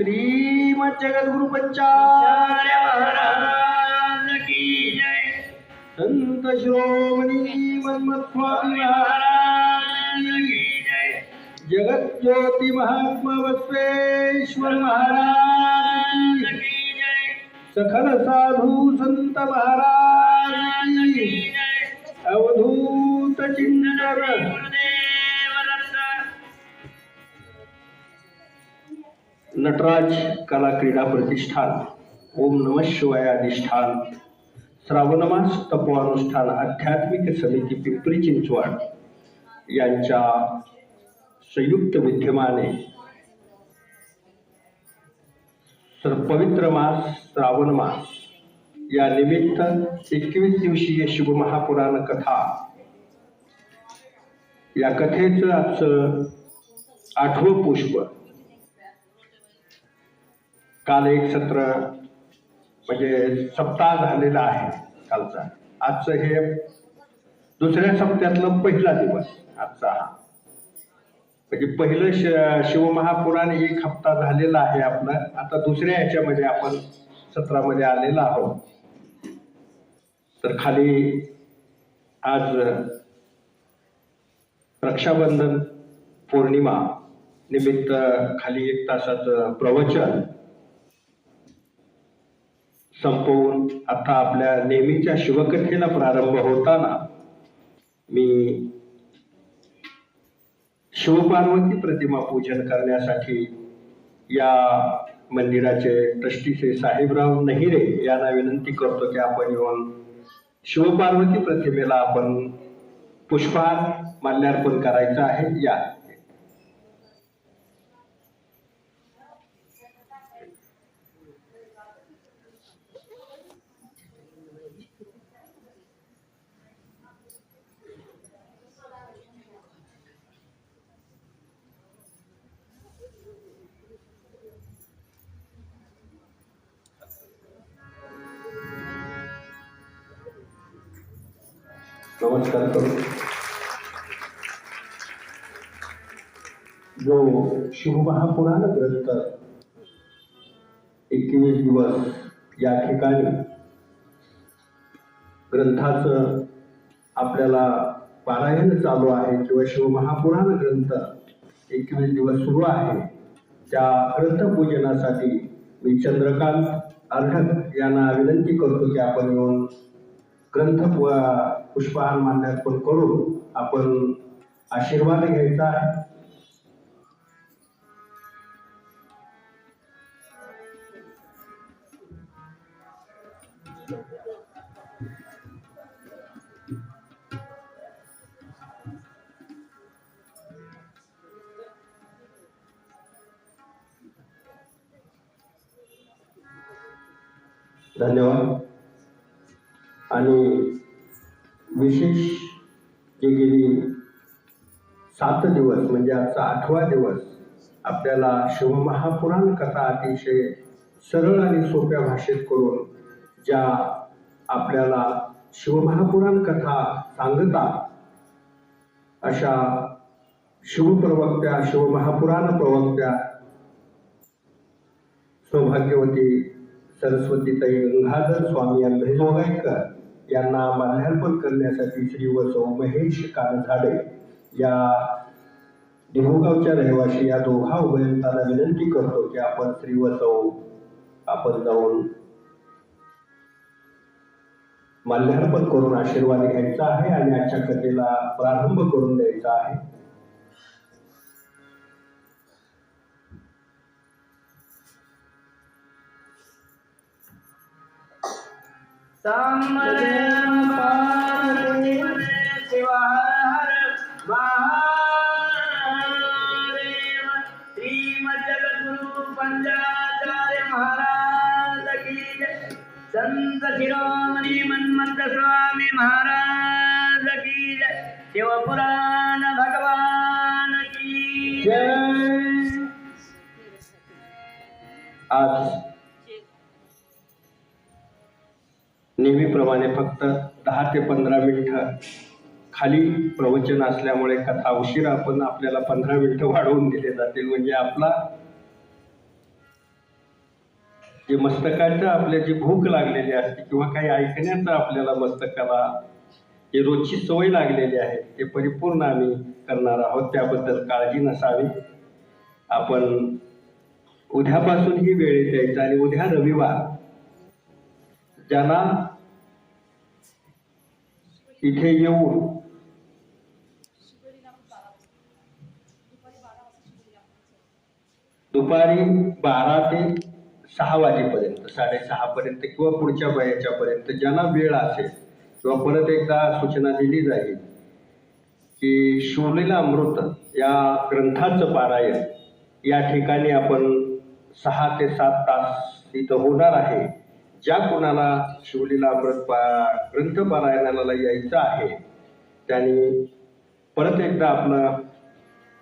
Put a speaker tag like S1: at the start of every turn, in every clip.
S1: श्रीमद जगद्गुरु पंचार्य
S2: महाराज की जय।
S1: संत शिरोमणी मन्मथ स्वामी
S2: महाराज की जय।
S1: जगत ज्योति महात्मा बसवेश्वर महाराज
S2: की जय।
S1: सखल साधू संत महाराज
S2: की जय।
S1: अवधूत
S2: चिन्ह
S1: नटराज कला क्रीडा प्रतिष्ठान ओम नम शिवाय अधिष्ठान श्रावणमास तपोअनुष्ठान आध्यात्मिक समिती पिंपरी चिंचवड यांच्या संयुक्त विद्यमाने पवित्र मास श्रावण मास या निमित्त एकवीस दिवसीय शिवमहापुराण कथा. या कथेचं आजचं आठवं पुष्प काल एक सत्र म्हणजे सप्ताह झालेला आहे कालचा. आजचं हे दुसऱ्या सप्त्यातलं पहिला दिवस आजचा हा. म्हणजे पहिलं श शिवमहापुराण एक हप्ता झालेला आहे आपला. आता दुसऱ्या ह्याच्यामध्ये आपण सत्रामध्ये आलेला आहोत. तर खाली आज रक्षाबंधन पौर्णिमा निमित्त खाली एक तासाचं प्रवचन संपवून आता आपल्या नेहमीच्या शुभकथेला प्रारंभ होताना मी शिवपार्वती प्रतिमा पूजन करण्यासाठी या मंदिराचे ट्रस्टीचे साहेबराव नहिरे यांना विनंती करतो की आपण येऊन शिवपार्वती प्रतिमेला आपण पुष्पहार माल्यार्पण करायचं आहे. या. नमस्कार करू. जो शिवमहापुराण ग्रंथ एकवीस दिवस या ठिकाणी ग्रंथाचं आपल्याला पारायण चालू आहे किंवा शिवमहापुराण ग्रंथ एकवीस दिवस सुरू आहे त्या ग्रंथपूजनासाठी मी चंद्रकांत अर्ढक यांना विनंती करतो की आपण येऊन ग्रंथ प- पुष्पहार माल्यार्पण करून आपण आशीर्वाद घ्यायचा आहे धन्यवाद. आणि विशेष जे गेली सात दिवस म्हणजे आजचा आठवा दिवस आपल्याला शिवमहापुराण कथा अतिशय सरळ आणि सोप्या भाषेत करून ज्या आपल्याला शिवमहापुराण कथा सांगतात अशा शिवप्रवक्त्या शिवमहापुराण प्रवक्त्या सौभाग्यवती सरस्वतीताई गंगाधर स्वामी अंधेजोगाईकर यांना माल्यार्पण करण्यासाठी श्री वसौ महेश कानझाडे या देहूगावच्या रहिवाशी या दोघा उभयंतांना विनंती करतो की आपण श्री वसौ आपण जाऊन माल्यार्पण करून आशीर्वाद घ्यायचा आहे आणि आजच्या कथेला प्रारंभ करून द्यायचा आहे.
S2: संत शिरोमणी मन्मथ स्वामी महाराज की जय शिवपुराण भगवान की जय
S1: आज नेहमीप्रमाणे फक्त दहा ते पंधरा मिनटं खाली प्रवचन असल्यामुळे कथा उशिरा पण आपल्याला पंधरा मिनिटं वाढवून दिले जातील. म्हणजे आपला जे मस्तकाचं आपल्या जी भूक लागलेली असते किंवा काही ऐकण्याचं आपल्याला मस्तकाला जी रोजची सवय लागलेली आहे ते परिपूर्ण आम्ही करणार आहोत. त्याबद्दल काळजी नसावी. आपण उद्यापासून ही वेळ द्यायचा आणि उद्या रविवार ज्यांना इथे येऊन दुपारी बारा ते सहा वाजेपर्यंत साडेसहा पर्यंत किंवा पुढच्या वयाच्या पर्यंत ज्यांना वेळ असेल किंवा परत एकदा सूचना दिली जाईल की शिवलेला अमृत या ग्रंथाचं पारायण या ठिकाणी आपण सहा ते सात तास इथं होणार आहे. ज्या कोणाला शिवलीला अमृत पा ग्रंथ पारायणाला यायचं आहे त्यांनी परत एकदा आपलं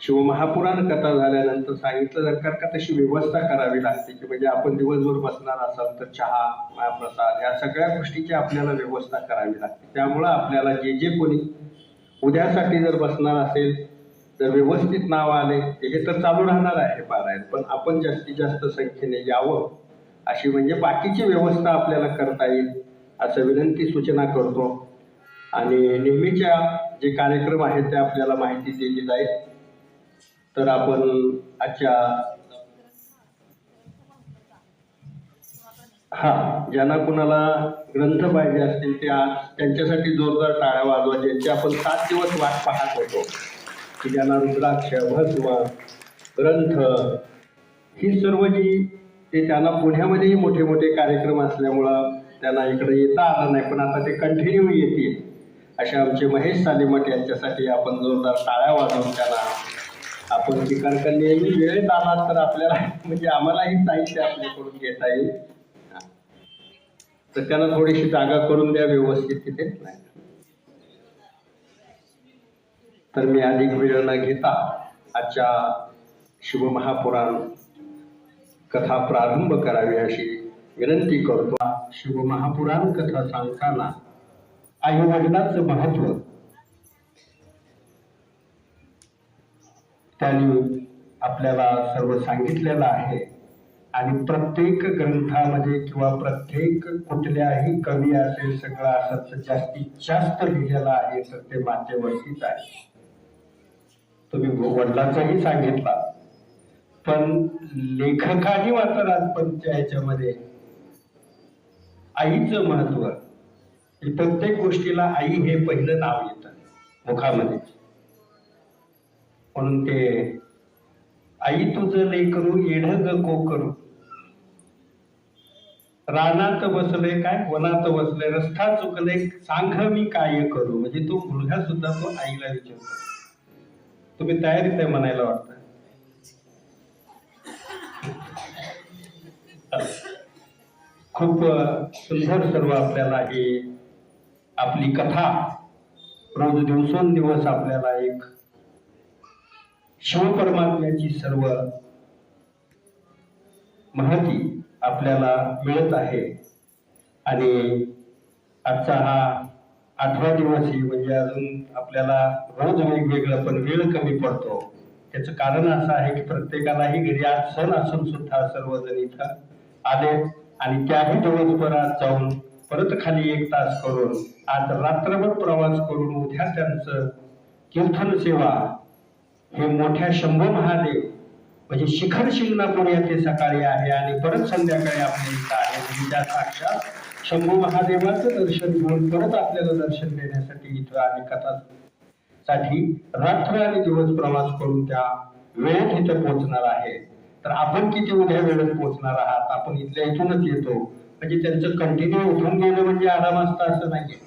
S1: शिवमहापुराण कथा झाल्यानंतर सांगितलं जर का तशी व्यवस्था करावी लागते की म्हणजे आपण दिवसभर बसणार असाल तर चहा महाप्रसाद या सगळ्या गोष्टीची आपल्याला व्यवस्था करावी लागते. त्यामुळं आपल्याला जे जे कोणी उद्यासाठी जर बसणार असेल जर व्यवस्थित नाव आले हे तर चालू राहणार आहे पारायण. पण आपण जास्तीत जास्त संख्येने यावं. अशी म्हणजे बाकीची व्यवस्था आपल्याला करता येईल असं विनंती सूचना करतो. आणि नेहमीच्या जे कार्यक्रम आहेत ते आपल्याला माहिती दिली जाईल. तर आपण आजच्या हा ज्यांना कुणाला ग्रंथ पाहिजे असतील ते आज त्यांच्यासाठी जोरदार टाळ्या वाजवा ज्यांची आपण सात दिवस वाट पाहत होतो. की ज्यांना रुद्राक्ष भस्म ग्रंथ ही सर्व जी ते त्यांना पुण्यामध्येही मोठे मोठे कार्यक्रम असल्यामुळं त्यांना इकडे येता आलं नाही पण आता ते कंटिन्यू येतील असे आमचे महेश सालीमठ यांच्यासाठी आपण जोरदार टाळ्या वाजवून त्यांना आपण स्वीकार नेहमी वेळेत आला तर आपल्याला म्हणजे आम्हालाही साहित्य आपल्याकडून घेता येईल. तर त्यांना थोडीशी जागा करून द्या व्यवस्थित तिथे. तर मी अधिक वेळ न घेता आजच्या शिवमहापुराण कथा प्रारंभ करावी अशी विनंती करतो. शिवमहापुराण कथा सांगताना आई वडिलांचं महत्त्व. त्यांनी आपल्याला सर्व सांगितलेलं आहे. आणि प्रत्येक ग्रंथामध्ये किंवा प्रत्येक कुठल्याही कवी असेल सगळं असं जास्तीत जास्त लिहिलेलं आहे तर ते मातेवरतीच आहे. तुम्ही वडिलांचाही सांगितला. पण लेखकाने मात्र त्या याच्यामध्ये आईचं महत्त्व प्रत्येक गोष्टीला आई हे पहिलं नाव येतं मुखामध्ये. म्हणून ते आई तुझं लेकरू येढ ग को करू. रानात बसले काय वनात बसले रस्ता चुकले सांग मी काय करू. म्हणजे तो मुलगा सुद्धा तो आईला विचारतो. तुम्ही तयारीत आहे म्हणायला वाटतं. खूप सुंदर सर्व आपल्याला ही आपली कथा रोज दिवसेंदिवस आपल्याला एक शिवपरमात्म्याची सर्व माहिती आपल्याला मिळत आहे. आणि आजचा हा आठवा दिवस आहे म्हणजे अजून आपल्याला रोज वेगवेगळं पण वेळ कमी पडतो. त्याचं कारण असं आहे की प्रत्येकालाही घरी आज सण असून सुद्धा सर्वजण इथं आले आणि त्याही दिवसभरात जाऊन परत खाली एक तास करून आज रात्रभर प्रवास करून उद्या त्यांचं कीर्तन सेवा हे मोठ्या शंभू महादेव म्हणजे शिखर शिंगणापूर येथे सकाळी आहे आणि परत संध्याकाळी आपल्या इथं आहे. म्हणजे त्या साक्षात शंभू महादेवाचं दर्शन घेऊन परत आपल्याला दर्शन देण्यासाठी इथं आणि कथा साठी रात्र आणि दिवस प्रवास करून त्या वेळेत इथं पोहोचणार आहे. तर आपण किती उद्या वेळेत पोहोचणार आहात? आपण इथल्या इथूनच येतो. म्हणजे त्यांचं कंटिन्यू उठून गेलं म्हणजे आराम असतं असं नाहीये.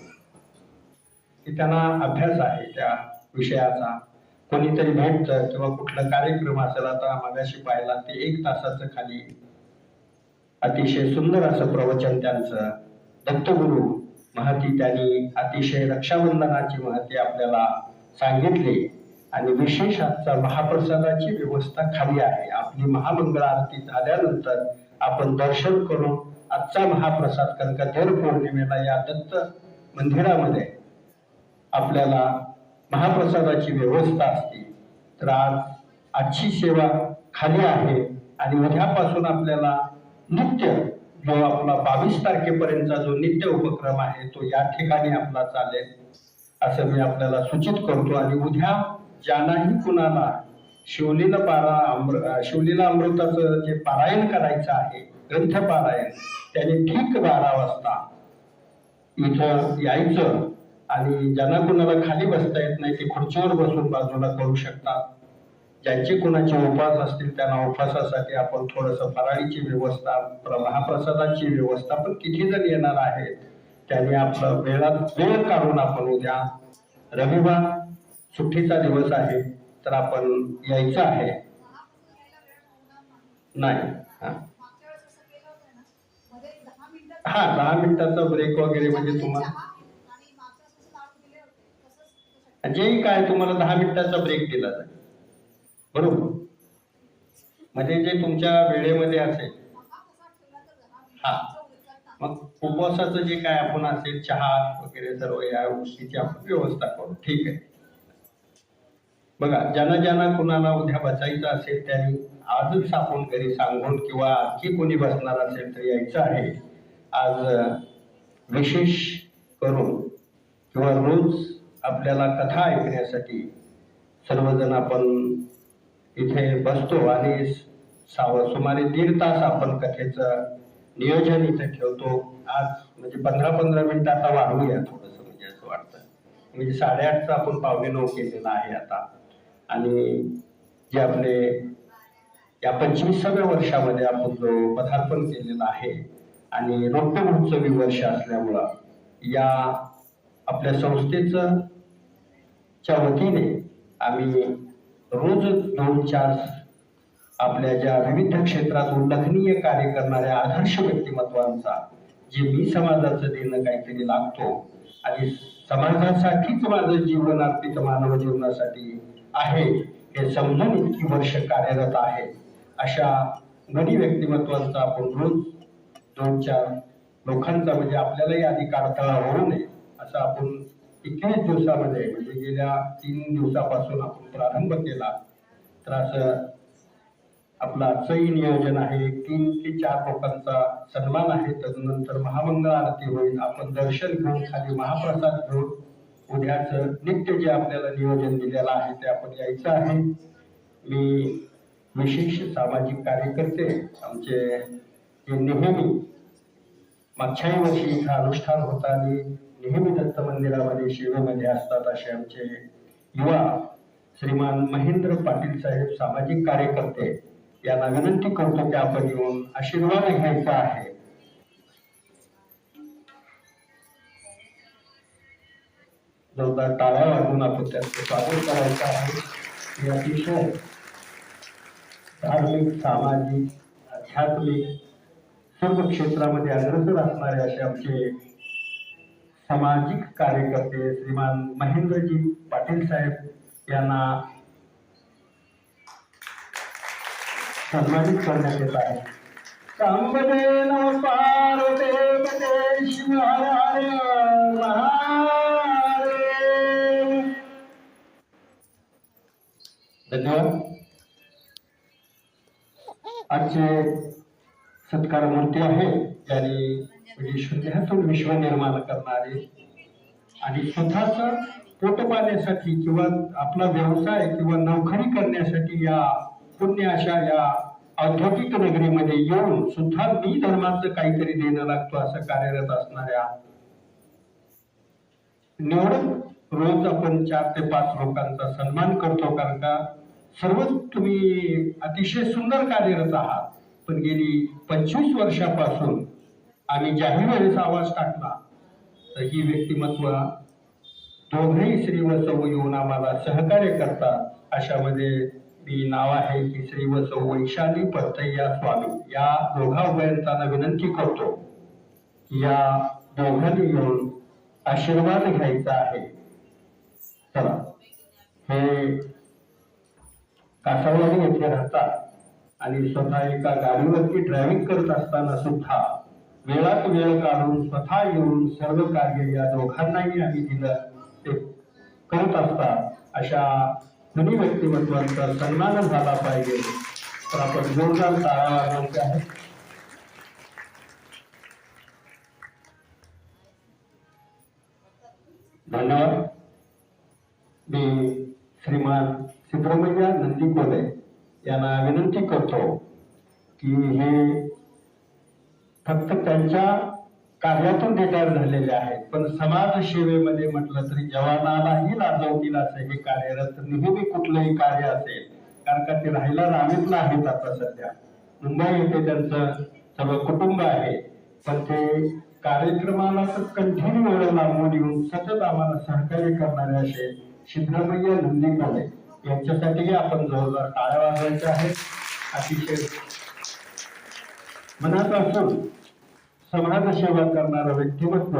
S1: की त्यांना अभ्यास आहे त्या विषयाचा. कोणीतरी भेटतं किंवा कुठला कार्यक्रम असेल आता मगाशी पाहिला ते एक तासाचं खाली अतिशय सुंदर असं प्रवचन त्यांचं. दत्तगुरु महती त्यांनी अतिशय रक्षाबंधनाची महती आपल्याला सांगितली. आणि विशेष आजचा महाप्रसादाची व्यवस्था खाली आहे. आपली महामंगळ आरती झाल्यानंतर आपण दर्शन करून आजचा महाप्रसाद कारण का दर पौर्णिमेला या दत्त मंदिरामध्ये आपल्याला महाप्रसादाची व्यवस्था असते. तर आज आजची सेवा खाली आहे आणि उद्यापासून आपल्याला नित्य जो आपला बावीस तारखेपर्यंतचा जो नित्य उपक्रम आहे तो या ठिकाणी आपला चालेल असं मी आपल्याला सूचित करतो. आणि उद्या ज्यांनाही कुणाला शिवलीला पारा अमृ शिवलीला अमृताचं जे पारायण करायचं आहे ग्रंथ पारायण त्याने ठीक बारा वाजता इथं यायचं आणि ज्यांना कुणाला खाली बसता येत नाही ते खुर्चीवर बसून बाजूला करू शकतात. ज्यांचे कुणाचे उपवास असतील त्यांना उपवासासाठी आपण थोडस फराळीची व्यवस्था प्र- महाप्रसादाची व्यवस्था पण किती जण येणार आहेत त्यांनी आपलं वेळात वेळ काढून आपण उद्या रविवार सुट्टीचा दिवस आहे तर आपण यायचं आहे. नाही. हा. हा दहा मिनिटाचा ब्रेक वगैरे म्हणजे तुम्हाला जेही काय तुम्हाला दहा मिनिटाचा ब्रेक दिला जाईल. बरोबर? म्हणजे जे तुमच्या वेळेमध्ये असेल. हा. मग उपवासाचं जे काय आपण असेल चहा वगैरे सर्व या गोष्टीची आपण व्यवस्था करू. ठीक आहे. बघा ज्यांना ज्यांना कुणाला उद्या बसायचं असेल त्यांनी आजच आपण घरी सांगून किंवा आणखी कोणी बसणार असेल तर यायचं आहे. आज विशेष करून किंवा रोज आपल्याला कथा ऐकण्यासाठी सर्वजण आपण इथे बसतो आणि साव सुमारे दीड तास आपण कथेचं नियोजन इथे ठेवतो. आज म्हणजे पंधरा पंधरा मिनिटं आता वाढवूया थोडंसं म्हणजे असं वाटतं. म्हणजे साडेआठचं आपण पावणे नऊ केलेलं आहे आता. आणि जे आपले या पंचवीसाव्या वर्षामध्ये आपण जो पदार्पण केलेलं आहे आणि रौप्य महोत्सवी वर्ष असल्यामुळं या आपल्या संस्थेचं च्या वतीने आम्ही रोज दोन चार आपल्या ज्या विविध क्षेत्रात उल्लेखनीय कार्य करणाऱ्या आदर्श व्यक्तिमत्वांचा जे मी समाजाचं देणं काहीतरी लागतो आणि समाजासाठीच माझं जीवन अर्पित मानव जीवनासाठी आहे हे समजून इतकी वर्ष कार्यरत आहे अशा गणी व्यक्तिमत्वांचा आपण रोज दोन चार लोकांचा म्हणजे आपल्यालाही आधी काढताळा होऊ नये असं आपण एकवीस दिवसामध्ये म्हणजे गेल्या तीन दिवसापासून आपण प्रारंभ केला. तर असं आपलं आजचंही नियोजन आहे तीन ते चार लोकांचा सन्मान आहे तदनंतर महामंगळ आरती होईल आपण दर्शन घेऊन खाली महाप्रसाद घेऊन उद्याच नित्य जे आपल्याला नियोजन दिलेलं आहे ते आपण यायचं आहे. मी विशेष सामाजिक कार्यकर्ते आमचे जे नेहमी मागच्याही वर्षी इथं अनुष्ठान होता आणि नेहमी दत्त मंदिरामध्ये शिवेमध्ये असतात असे आमचे युवा श्रीमान महेंद्र पाटील साहेब सामाजिक कार्यकर्ते. यांना विनंती करतो की आपण येऊन आशीर्वाद घ्यायचा आहे. जोरदार टाळ्या वाजवून आपण त्यांचं स्वागत करायचं आहे. हे अतिशय धार्मिक सामाजिक आध्यात्मिक सर्व क्षेत्रामध्ये अग्रसर असणारे असे आमचे सामाजिक कार्यकर्ते श्रीमान महेंद्रजी पाटील साहेब यांना सन्मानित करण्यात येत आहे. सांबदे नम पार्वते महाराज. धन्यवाद. आजचे सत्कार मूर्ती आहे त्यांनी म्हणजे शून्यातून विश्व निर्माण करणारे आणि स्वतःच पोट पाण्यासाठी किंवा आपला व्यवसाय किंवा नोकरी करण्यासाठी या पुण्य अशा या औद्योगिक नगरीमध्ये येऊन सुद्धा मी धर्माचं काहीतरी देणं लागतो असं कार्यरत असणाऱ्या निवडक रोज आपण चार ते पाच लोकांचा सन्मान करतो कारण का? सर्वच तुम्ही अतिशय सुंदर कार्यरत आहात. पण गेली पंचवीस वर्षापासून आम्ही ज्याही वेळेस आवाज टाकला. तर ही व्यक्तिमत्व दोघेही श्री व सौ येऊन आम्हाला सहकार्य करतात. अशामध्ये मी नाव आहे की श्री व सौ वैशाली पथय्या स्वामी. या दोघा उभयंतांना विनंती करतो या दोघांनी येऊन आशीर्वाद घ्यायचा आहे. चला. हे कासावलानी येथे राहतात आणि स्वतः एका गाडीवरती ड्रायव्हिंग करत असताना सुद्धा वेळात वेळ काढून स्वतः येऊन सर्व कार्य या दोघांनाही आम्ही दिलं. ते करत असतात. अशा कुणी व्यक्तिमत्वांचा सन्मान झाला पाहिजे. तर आपण जोरदार टाळा वाजवायचे आहे धन्यवाद. मी श्रीमान सुब्रमण्य नंदीकोले यांना विनंती करतो की हे फक्त त्यांच्या कार्यातून रिटायर झालेले आहेत. पण समाज सेवेमध्ये म्हटलं तरी जवानालाही लाजवतील असं हे कार्यरत नेहमी कुठलंही कार्य असेल. कारण का ते राहायला रावेतला आहेत आता सध्या. मुंबई येथे त्यांचं सगळं कुटुंब आहे. पण ते कार्यक्रमाला तर कंटिन्यू एवढं लांबून येऊन सतत आम्हाला सहकार्य करणारे असे सिद्धरामय्य नंदीकोले यांच्यासाठीही आपण जोरदार टाळ्या वाजवायच्या आहेत. अतिशय मनात असून समाजसेवा करणारं व्यक्तिमत्व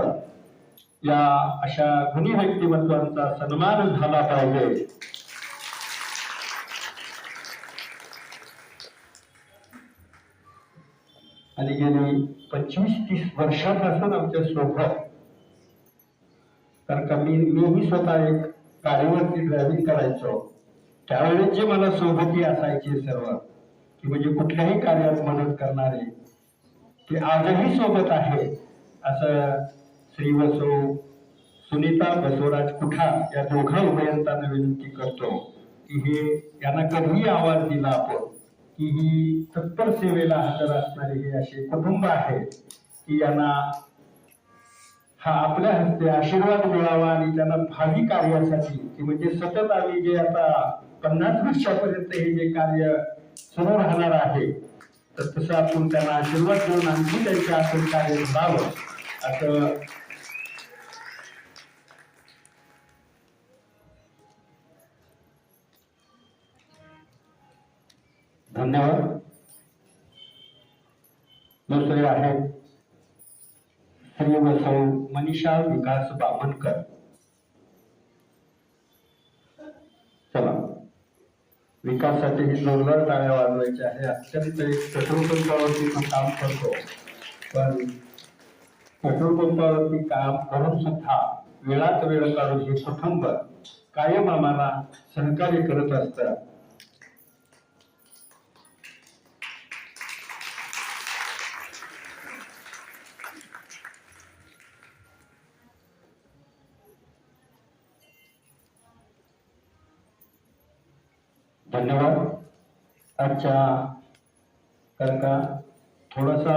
S1: या अशा गुणी व्यक्तिमत्वांचा सन्मान झाला पाहिजे. आणि गेली पंचवीस तीस वर्षापासून आमच्यासोबत तर कमी मी मीही स्वतः एक गाडीवरती ड्रायव्हिंग करायचो. त्यावेळेस जे मला सोबती असायचे सर्व की म्हणजे कुठल्याही कार्यात मदत करणारे ते आजही सोबत आहे असं श्री वसो सुनीता बसवराज कुठार या दोघा उभयंतांना विनंती करतो की हे यांना कधीही आवाज दिला आपण की ही तत्पर सेवेला हजर असणारे हे असे कुटुंब आहे की यांना हा आपल्या हस्ते आशीर्वाद मिळावा आणि त्यांना भावी कार्यासाठी की म्हणजे सतत आम्ही जे आता पन्नास वर्षापर्यंत हे जे कार्य सुरू राहणार आहे तर तसं आपण त्यांना आशीर्वाद देऊन आणखी त्यांच्या आपण कार्य घडावं असं धन्यवाद. दुसरे आहेत श्री वसौ मनीषा विकास बामणकर चला. विकासासाठी ही जोरदार टाळ्या वाजवायच्या आहे. अत्यंत एक पेट्रोल पंपावरती पण काम करतो. पण पेट्रोल पंपावरती काम करून सुद्धा वेळात वेळ काढून हे कुटुंब कायम आम्हाला सहकार्य करत असतं. धन्यवाद. आजच्या करता थोडासा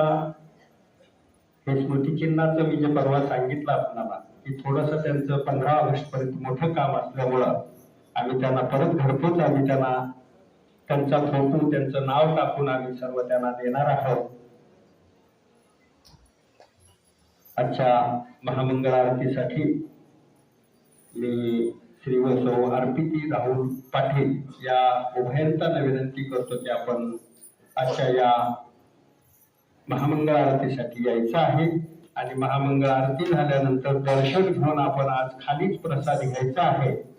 S1: हे स्मृतिचिन्हाचं मी जे परवा सांगितलं आपणाला की थोडंसं त्यांचं पंधरा ऑगस्टपर्यंत मोठं काम असल्यामुळं आम्ही त्यांना परत घरपोच आम्ही त्यांना त्यांचा फोटो त्यांचं नाव टाकून आम्ही सर्व त्यांना देणार आहोत. आजच्या महामंगळ आरतीसाठी मी श्री वसो अर्पिती राहुल पाटील या उभयंतांना विनंती करतो की आपण आजच्या या महामंगळ आरतीसाठी यायचं आहे. आणि महामंगळ आरती झाल्यानंतर दर्शन घेऊन आपण आज खालीच प्रसाद घ्यायचा आहे.